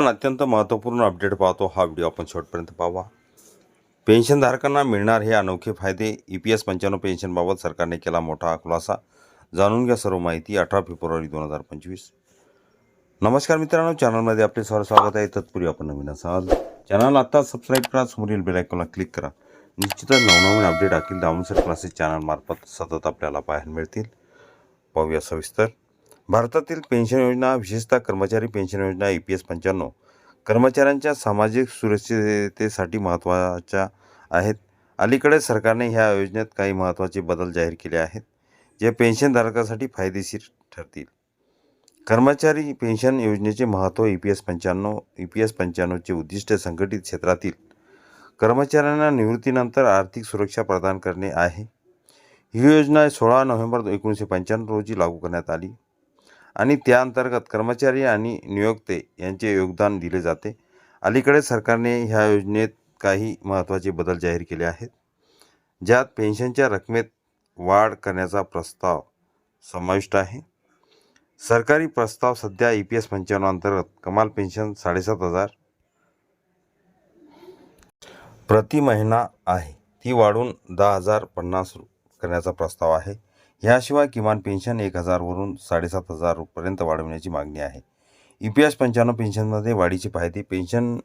आपण अत्यंत महत्त्वपूर्ण अपडेट पाहतो. हा व्हिडिओ आपण शेवटपर्यंत पाहावा. पेन्शनधारकांना मिळणार हे अनोखे फायदे ई पी एस पंच्याण्णव पेन्शनबाबत सरकारने केला मोठा खुलासा. जाणून घ्या सर्व माहिती अठरा फेब्रुवारी दोन हजार पंचवीस. नमस्कार मित्रांनो चॅनलमध्ये आपले सर्व स्वागत आहे. तत्पूर्वी आपण नवीन असाल चॅनल आत्ता सबस्क्राईब करा समोरील बेलायकॉनला क्लिक करा. निश्चितच नवनवीन अपडेट अखिल दामोसर क्लासेस चॅनलमार्फत सतत आपल्याला पाहायला मिळतील. पाहूया सविस्तर. भारतातील पेन्शन योजना विशेषतः कर्मचारी पेन्शन योजना ई पी एस पंच्याण्णव कर्मचाऱ्यांच्या सामाजिक सुरक्षिततेसाठी महत्त्वाच्या आहेत. अलीकडे सरकारने ह्या योजनेत काही महत्त्वाचे बदल जाहीर केले आहेत जे पेन्शनधारकासाठी फायदेशीर ठरतील. कर्मचारी पेन्शन योजनेचे महत्त्व ई पी एस पंच्याण्णव ई पी एस पंच्याण्णवचे उद्दिष्ट संघटित क्षेत्रातील कर्मचाऱ्यांना निवृत्तीनंतर आर्थिक सुरक्षा प्रदान करणे आहे. ही योजना सोळा नोव्हेंबर एकोणीसशे पंच्याण्णव रोजी लागू करण्यात आली. आणि त्याअंतर्गत कर्मचारी आणि नियोक्ते यांचे योगदान दिले जाते. अलीकडे सरकारने ह्या योजनेत काही महत्त्वाचे बदल जाहीर केले आहेत ज्यात पेन्शनच्या रकमेत वाढ करण्याचा प्रस्ताव समाविष्ट आहे. सरकारी प्रस्ताव सध्या ई पी एस पंच्याण्णव अंतर्गत कमाल पेन्शन साडेसात हजार प्रति महिना आहे. ती वाढून दहा हजार पन्नास करण्याचा प्रस्ताव आहे. ह्याशिवाय किमान पेन्शन एक हजारवरून साडेसात हजारपर्यंत वाढवण्याची मागणी आहे. ई पी एस पंच्याण्णव पेन्शनमध्ये वाढीचे फायदे पेन्शन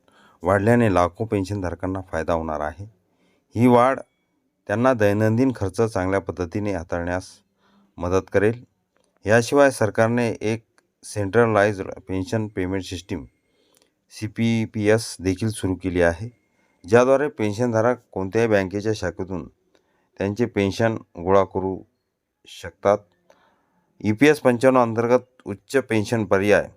वाढल्याने लाखो पेन्शनधारकांना फायदा होणार आहे. ही वाढ त्यांना दैनंदिन खर्च चांगल्या पद्धतीने हाताळण्यास मदत करेल. याशिवाय सरकारने एक centralise pension payment system C P P S देखील सुरू केली आहे ज्याद्वारे पेन्शनधारक कोणत्याही बँकेच्या शाखेतून त्यांचे पेन्शन गोळा करू शकतात. ई पी एस पंच्याण्णव अंतर्गत उच्च पेन्शन पर्याय.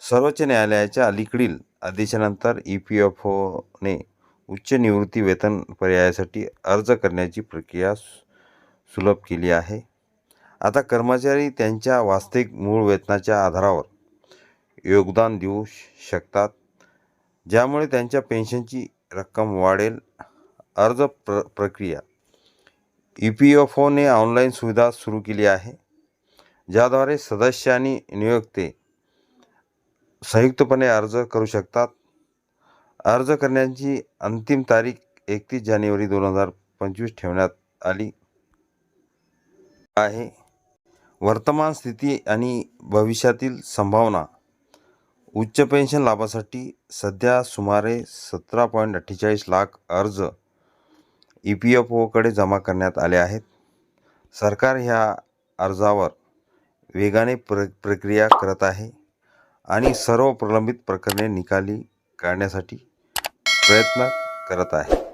सर्वोच्च न्यायालयाच्या अलीकडील आदेशानंतर ई पी एफ ओने उच्च निवृत्ती वेतन पर्यायासाठी अर्ज करण्याची प्रक्रिया सु- सुलभ केली आहे. आता कर्मचारी त्यांच्या वास्तविक मूळ वेतनाच्या आधारावर योगदान देऊ शकतात. ज्यामुळे त्यांच्या पेन्शनची रक्कम वाढेल. अर्ज प्र प्रक्रिया ई पी एफ ओने ऑनलाईन सुविधा सुरू केली आहे ज्याद्वारे सदस्य आणि नियोक्ते संयुक्तपणे अर्ज करू शकतात. अर्ज करण्याची अंतिम तारीख एकतीस जानेवारी दोन हजार पंचवीस ठेवण्यात आली आहे. वर्तमान स्थिती आणि भविष्यातील संभावना. उच्च पेन्शन लाभासाठी सध्या सुमारे सतरा पॉईंट अठ्ठेचाळीस लाख अर्ज ई पी एफ ओकडे जमा करण्यात आले आहेत. सरकार ह्या अर्जावर वेगाने प्र प्रक्रिया करत आहे आणि सर्व प्रलंबित प्रकरणे निकाली काढण्यासाठी प्रयत्न करत आहे.